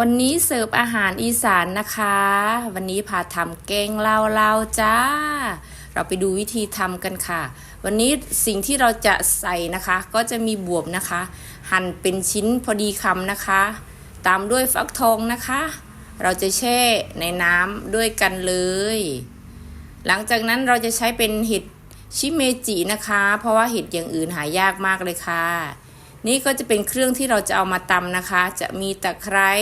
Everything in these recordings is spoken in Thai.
วันนี้เสิร์ฟอาหารอีสานนะคะ วันนี้พาทำแกงเลาวลาจ้า เราไปดูวิธีทำกันค่ะ วันนี้สิ่งที่เราจะใส่นะคะ ก็จะมีบวบนะคะ หั่นเป็นชิ้นพอดีคำนะคะ ตามด้วยฟักทองนะคะ เราจะแช่ในน้ำด้วยกันเลย หลังจากนั้นเราจะใช้เป็นเห็ดชิเมจินะคะ เพราะว่าเห็ดอย่างอื่นหายากมากเลยค่ะ นี่ก็จะเป็นเครื่องที่เราจะเอามาตำนะคะ จะมีตะไคร้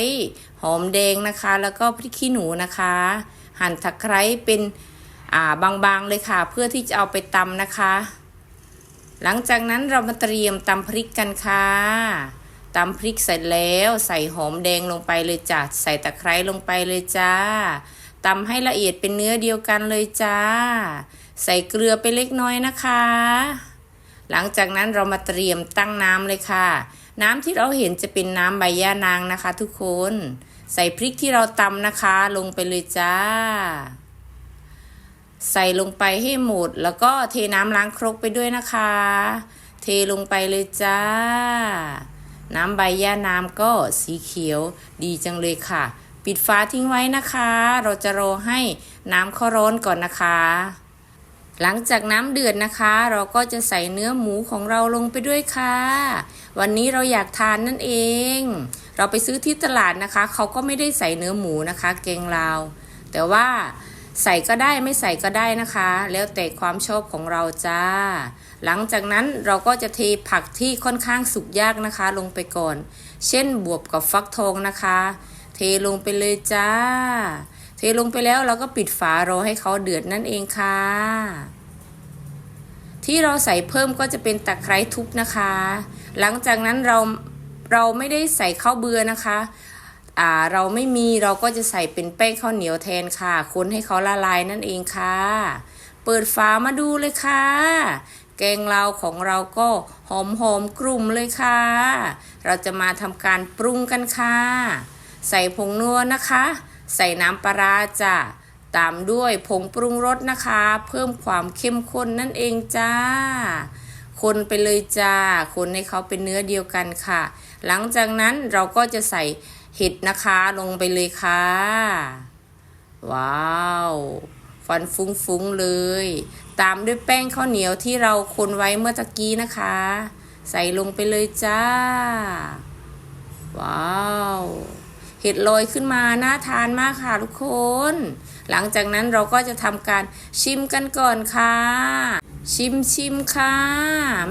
หอมแดงนะคะ แล้วก็พริกขี้หนูนะคะ หั่นตะไคร้เป็นอ่าบางๆเลยค่ะ เพื่อที่จะเอาไปตำนะคะ หลังจากนั้นเรามาเตรียมตำพริกกันค่ะตำพริกเสร็จแล้วใส่หอมแดงลงไปเลยจ้ะใส่ตะไคร้ลงไปเลยจ้าตำให้ละเอียดเป็นเนื้อเดียวกันเลยจ้า ใส่เกลือไปเล็กน้อยนะคะ หลังจากนั้นเรามาเตรียมตั้งน้ำเลยค่ะ น้ำที่เราเห็นจะเป็นน้ำใบย่านางนะคะ ทุกคน ใส่พริกที่เราตำนะคะ ลงไปเลยจ้า ใส่ลงไปให้หมด แล้วก็เทน้ำล้างครกไปด้วยนะคะ เทลงไปเลยจ้า น้ำใบย่านามก็สีเขียวดีจังเลยค่ะ ปิดฝาทิ้งไว้นะคะ เราจะรอให้น้ำเขาร้อนก่อนนะคะ หลังจากน้ำเดือดนะคะ เราก็จะใส่เนื้อหมูของเราลงไปด้วยค่ะ วันนี้เราอยากทานนั่นเอง เราไปซื้อที่ตลาดนะคะ เขาก็ไม่ได้ใส่เนื้อหมูนะคะ เกงลาวแต่ว่าใส่ก็ได้ไม่ใส่ก็ได้นะคะ แล้วแต่ความชอบของเราจ้า หลังจากนั้นเราก็จะเทผักที่ค่อนข้างสุกยากนะคะ ลงไปก่อน เช่นบวบกับฟักทองนะคะ เทลงไปเลยจ้า ลงไปแล้วเราก็ปิดฝารอให้เขาเดือดนั่นเองค่ะ ที่เราใส่เพิ่มก็จะเป็นตะไคร้ทุบนะคะ หลังจากนั้นเราเราไม่ได้ใส่ข้าวเบือนะคะอ่าเราไม่มีเราก็จะใส่เป็นแป้งข้าวเหนียวแทนค่ะ คนให้เขาละลายนั่นเองค่ะ เปิดฝามาดูเลยค่ะ แกงเราของเราก็หอมหอมๆกลุ่มเลยค่ะ เราจะมาทำการปรุงกันค่ะ ใส่ผงนัวนะคะ ใส่น้ำปลาร้าจ้ะตามด้วยผงปรุงรสนะคะ เพิ่มความเข้มข้นนั่นเองจ้า คนไปเลยจ้า คนให้เขาเป็นเนื้อเดียวกันค่ะ หลังจากนั้นเราก็จะใส่เห็ดนะคะลงไปเลยค่ะ ว้าวฟันฟุ้งๆเลย ตามด้วยแป้งข้าวเหนียวที่เราคนไว้เมื่อตะกี้นะคะ ใส่ลงไปเลยจ้า ว้าว เห็ดลอยขึ้นมาน่าทานมากค่ะทุกคน หลังจากนั้นเราก็จะทำการชิมกันก่อนค่ะ ชิมชิมค่ะ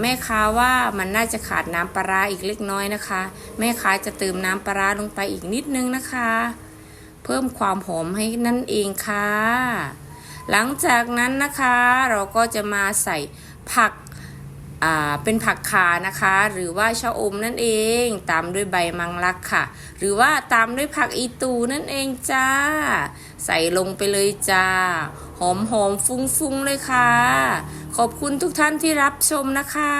แม่ค้าว่ามันน่าจะขาดน้ำปลาร้าอีกเล็กน้อยนะคะ แม่ค้าจะเติมน้ำปลาร้าลงไปอีกนิดนึงนะคะ เพิ่มความหอมให้นั่นเองค่ะ หลังจากนั้นนะคะ เราก็จะมาใส่ผัก เป็นผักขานะคะ หรือว่าชะอมนั่นเอง ตามด้วยใบมังลักค่ะ หรือว่าตามด้วยผักอีตูนั่นเองจ้า ใส่ลงไปเลยจ้า หอมหอมฟุ้งๆเลยค่ะ ขอบคุณทุกท่านที่รับชมนะคะ